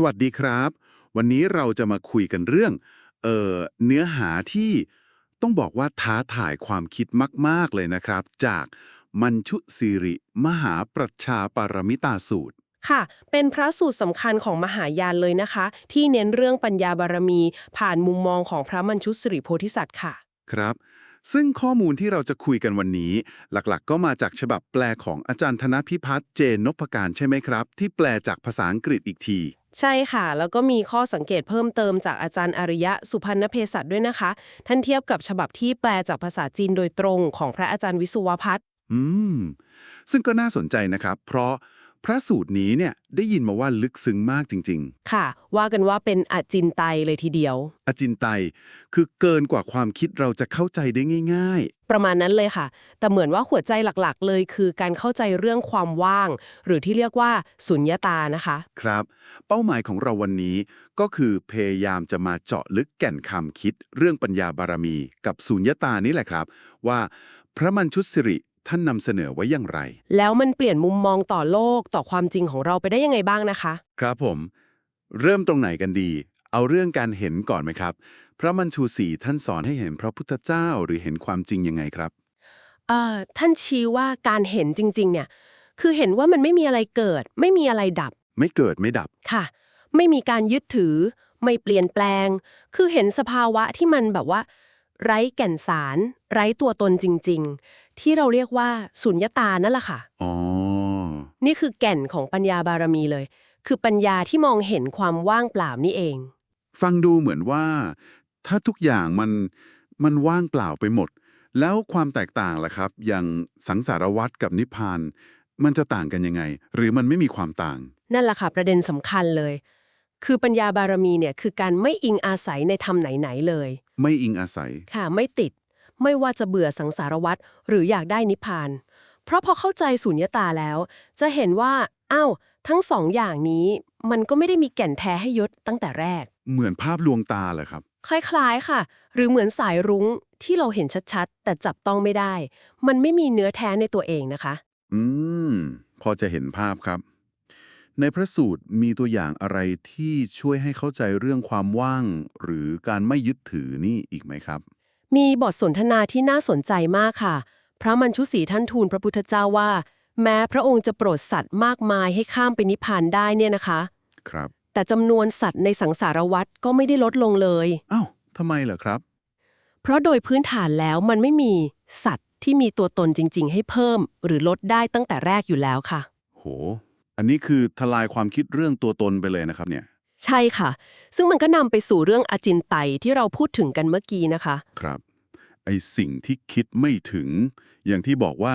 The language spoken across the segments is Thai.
สวัสดีครับ วันนี้เราจะมาคุยกันเรื่อง เอ่อ เนื้อหาที่ต้องบอกว่าท้าทายความคิดมาก ๆ เลยนะครับ จากมัญชุสิริ มหาปรัชชาปรมิตาสูตร ค่ะ เป็นพระสูตรสำคัญของมหายานเลยนะคะ ที่เน้นเรื่องปัญญาบารมี ผ่านมุมมองของพระมัญชุสิริโพธิสัตว์ค่ะ ครับ ซึ่งข้อมูลที่เราจะคุยกันวันนี้ หลักๆก็มาจากฉบับแปลของอาจารย์ธนพิพัฒน์เจนนพการใช่ไหมครับ ที่แปลจากภาษาอังกฤษอีกที ใช่ค่ะ แล้วก็มีข้อสังเกตเพิ่มเติมจากอาจารย์อริยะสุพรรณเพศัตด้วยนะคะ ท่านเทียบกับฉบับที่แปลจากภาษาจีนโดยตรงของพระอาจารย์วิสุวพัฒน์อืม ซึ่งก็น่าสนใจนะครับ เพราะ พระสูตรนี้เนี่ยได้ยินมาว่าลึกซึ้งมากจริง ค่ะ ว่ากันว่าเป็นอจินไตยเลยทีเดียว ๆ อจินไตยคือเกินกว่าความคิดเราจะเข้าใจได้ง่าย ประมาณนั้นเลยค่ะ แต่เหมือนว่าหัวใจหลักๆ เลยคือการเข้าใจเรื่องความว่าง หรือที่เรียกว่าสุญญตานะคะ ๆ ครับ เป้าหมายของเราวันนี้ก็คือพยายามจะมาเจาะลึกแก่นคำคิด เรื่องปัญญาบารมี กับสุญญตานี่แหละครับ ว่า พระมัญชุสิริ ท่านนำเสนอไว้อย่างไร แล้วมันเปลี่ยนมุมมองต่อโลกต่อความจริงของเราไปได้ยังไงบ้างนะคะ ครับผม เริ่มตรงไหนกันดี เอาเรื่องการเห็นก่อนไหมครับ พระมัญชูศรีท่านสอนให้เห็นพระพุทธเจ้าหรือเห็นความจริงยังไงครับเอ่อท่านชี้ว่าการเห็นจริง ๆ เนี่ย คือเห็นว่ามันไม่มีอะไรเกิด ไม่มีอะไรดับไม่เกิดไม่ดับค่ะ ไม่มีการยึดถือ ไม่เปลี่ยนแปลง คือเห็นสภาวะที่มันแบบว่า ไร้แก่นสาร ไร้ตัวตนจริงๆ ที่เราเรียกว่าสุญญตานั่นแหละค่ะอ๋อนี่คือแก่นของปัญญาบารมีเลย คือปัญญาที่มองเห็นความว่างเปล่านี่เอง ฟังดูเหมือนว่า ถ้าทุกอย่างมันมันว่างเปล่าไปหมด แล้วความแตกต่างล่ะครับ อย่างสังสารวัตรกับนิพพานมันจะต่างกันยังไง หรือมันไม่มีความต่าง นั่นแหละค่ะประเด็นสำคัญเลย คือปัญญาบารมีเนี่ยคือการไม่อิงอาศัยในธรรมไหนๆเลย ไม่อิงอาศัยค่ะไม่ติด ไม่ว่าจะเบื่อสังสารวัตรหรืออยากได้นิพพาน เพราะพอเข้าใจสุญญตาแล้ว จะเห็นว่าอ้าวทั้งสองอย่างนี้ มันก็ไม่ได้มีแก่นแท้ให้ยศตั้งแต่แรก เหมือนภาพลวงตาเหรอครับ คล้ายๆค่ะ หรือเหมือนสายรุ้งที่เราเห็นชัดๆ แต่จับต้องไม่ได้ มันไม่มีเนื้อแท้ในตัวเองนะคะ อืม พอจะเห็นภาพครับ ในพระสูตรมีตัวอย่างอะไรที่ช่วยให้เข้าใจเรื่องความว่าง หรือการไม่ยึดถือนี่อีกไหมครับ มีบทสนทนาที่น่าสนใจมากค่ะ พระมัญชุศรีท่านทูลพระพุทธเจ้าว่า แม้พระองค์จะโปรดสัตว์มากมายให้ข้ามไปนิพพานได้เนี่ยนะคะ ครับ แต่จำนวนสัตว์ในสังสารวัฏก็ไม่ได้ลดลงเลยอ้าวทำไมเหรอครับ เพราะโดยพื้นฐานแล้วมันไม่มีสัตว์ที่มีตัวตนจริง ๆ ให้เพิ่ม หรือลดได้ตั้งแต่แรกอยู่แล้วค่ะ โห อันนี้คือทลายความคิดเรื่องตัวตนไปเลยนะครับเนี่ย ใช่ค่ะ ซึ่งมันก็นำไปสู่เรื่องอจินไตยที่เราพูดถึงกันเมื่อกี้นะคะ ครับไอสิ่งที่คิดไม่ถึง อย่างที่บอกว่า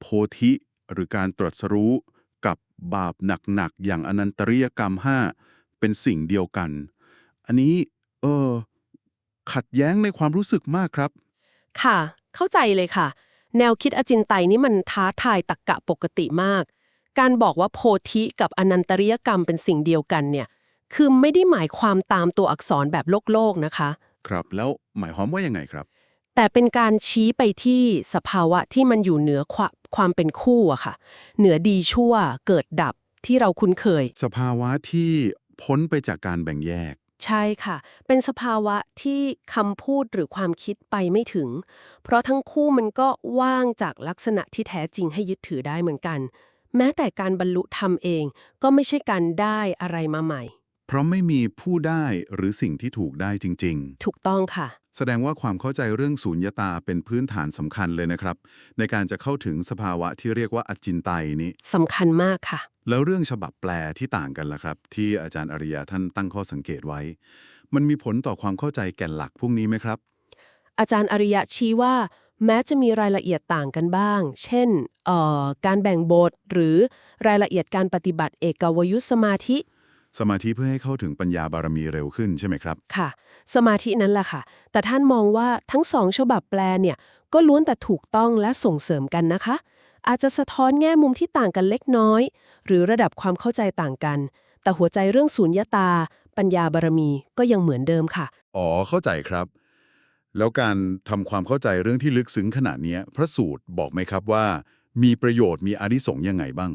โพธิหรือการตรัสรู้กับบาปหนักๆ อย่างอนันตริยกรรมห้าเป็นสิ่งเดียวกัน อันนี้เออขัดแย้งในความรู้สึกมากครับ ค่ะ เข้าใจเลยค่ะ แนวคิดอจินไตยนี่มันท้าทายตักกะปกติมาก การบอกว่าโพธิกับอนันตริยกรรมเป็นสิ่งเดียวกันเนี่ย คือไม่ได้หมายความตามตัวอักษรแบบโลกโลกๆนะคะ ครับ แล้วหมายความว่ายังไงครับ แต่เป็นการชี้ไปที่สภาวะที่มันอยู่เหนือความความเป็นคู่อะค่ะ เหนือดีชั่วเกิดดับที่เราคุ้นเคย สภาวะที่พ้นไปจากการแบ่งแยก ใช่ค่ะ เป็นสภาวะที่คำพูดหรือความคิดไปไม่ถึง เพราะทั้งคู่มันก็ว่างจากลักษณะที่แท้จริงให้ยึดถือได้เหมือนกัน แม้แต่การบรรลุธรรมเองก็ไม่ใช่การได้อะไรมาใหม่เพ ราะไม่มีผู้ได้หรือสิ่งที่ถูกได้จริง ๆ ถูกต้องค่ะ แสดงว่าความเข้าใจเรื่องสูญญตาเป็นพื้นฐานสำคัญเลยนะครับ ในการจะเข้าถึงสภาวะที่เรียกว่าอจินไตยนี้ สำคัญมากค่ะ แล้วเรื่องฉบับแปลที่ต่างกันล่ะครับ ที่อาจารย์อริยาท่านตั้งข้อสังเกตไว้ มันมีผลต่อความเข้าใจแก่นหลักพวกนี้ไหมครับ อาจารย์อริยะชี้ว่า แม้จะมีรายละเอียดต่างกันบ้าง เช่นเอ่อการแบ่งบทหรือรายละเอียดการปฏิบัติเอกวยุตสมาธิ สมาธิเพื่อให้เข้าถึงปัญญาบารมีเร็วขึ้นใช่ไหมครับ ค่ะ สมาธินั้นแหละค่ะ แต่ท่านมองว่าทั้งสองฉบับแปลเนี่ย ก็ล้วนแต่ถูกต้องและส่งเสริมกันนะคะ อาจจะสะท้อนแง่มุมที่ต่างกันเล็กน้อย หรือระดับความเข้าใจต่างกัน แต่หัวใจเรื่องสุญญตา ปัญญาบารมีก็ยังเหมือนเดิมค่ะ อ๋อเข้าใจครับ แล้วการทำความเข้าใจเรื่องที่ลึกซึ้งขนาดเนี้ยพระสูตรบอกไหมครับว่า มีประโยชน์มีอานิสงส์ยังไงบ้าง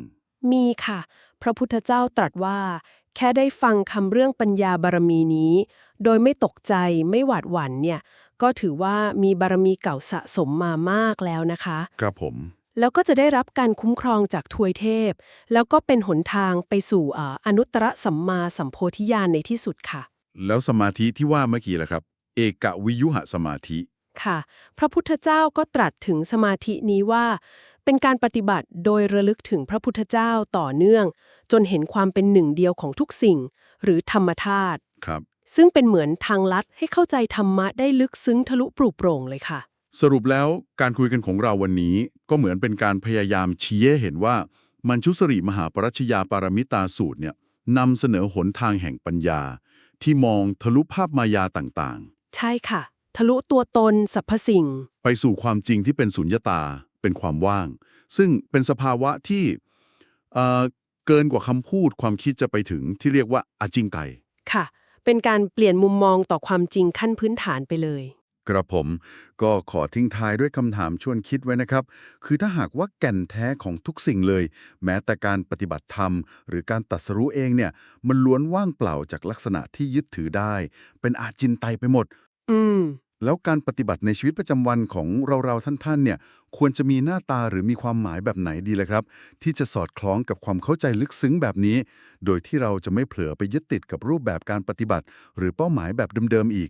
มีค่ะ พระพุทธเจ้าตรัสว่า แค่ได้ฟังคำเรื่องปัญญาบารมีนี้ โดยไม่ตกใจไม่หวาดหวั่นเนี่ย ก็ถือว่ามีบารมีเก่าสะสมมามากแล้วนะคะ ครับผม แล้วก็จะได้รับการคุ้มครองจากทวยเทพ แล้วก็เป็นหนทางไปสู่เอ่ออนุตตรสัมมาสัมโพธิญาณในที่สุดค่ะ แล้วสมาธิที่ว่าเมื่อกี้ล่ะครับ เอกวิยุหสมาธิค่ะ พระพุทธเจ้าก็ตรัสถึงสมาธินี้ว่า เป็นการปฏิบัติโดยระลึกถึงพระพุทธเจ้าต่อเนื่อง จนเห็นความเป็นหนึ่งเดียวของทุกสิ่ง หรือธรรมธาตุครับ ซึ่งเป็นเหมือนทางลัดให้เข้าใจธรรมะได้ลึกซึ้งทะลุปลุโปร่งเลยค่ะ สรุปแล้วการคุยกันของเราวันนี้ก็เหมือนเป็นการพยายามชี้ให้เห็นว่า มัญชุสริมหาปรัชญาปารมิตาสูตรเนี่ยนำเสนอหนทางแห่งปัญญา ที่มองทะลุภาพมายาต่างใช่ค่ะ ทะลุตัวตนสรรพสิ่งๆไปสู่ความจริงที่เป็นสุญญตา เป็นความว่าง ซึ่งเป็นสภาวะที่เอ่อเกินกว่าคำพูดความคิดจะไปถึงที่เรียกว่าอาจิงไกค่ะ เป็นการเปลี่ยนมุมมองต่อความจริงขั้นพื้นฐานไปเลยกระผมก็ขอทิ้งท้ายด้วยคำถามชวนคิดไว้นะครับ คือถ้าหากว่าแก่นแท้ของทุกสิ่งเลย แม้แต่การปฏิบัติธรรม หรือการตัดสรู้เองเนี่ย มันล้วนว่างเปล่าจากลักษณะที่ยึดถือได้ เป็นอาจินไตยไปหมด อืม แล้วการปฏิบัติในชีวิตประจำวันของเราๆท่านๆเนี่ยควรจะมีหน้าตาหรือมีความหมายแบบไหนดีเลยครับ ที่จะสอดคล้องกับความเข้าใจลึกซึ้งแบบนี้ โดยที่เราจะไม่เผลอไปยึดติดกับรูปแบบการปฏิบัติ หรือเป้าหมายแบบเดิมๆอีก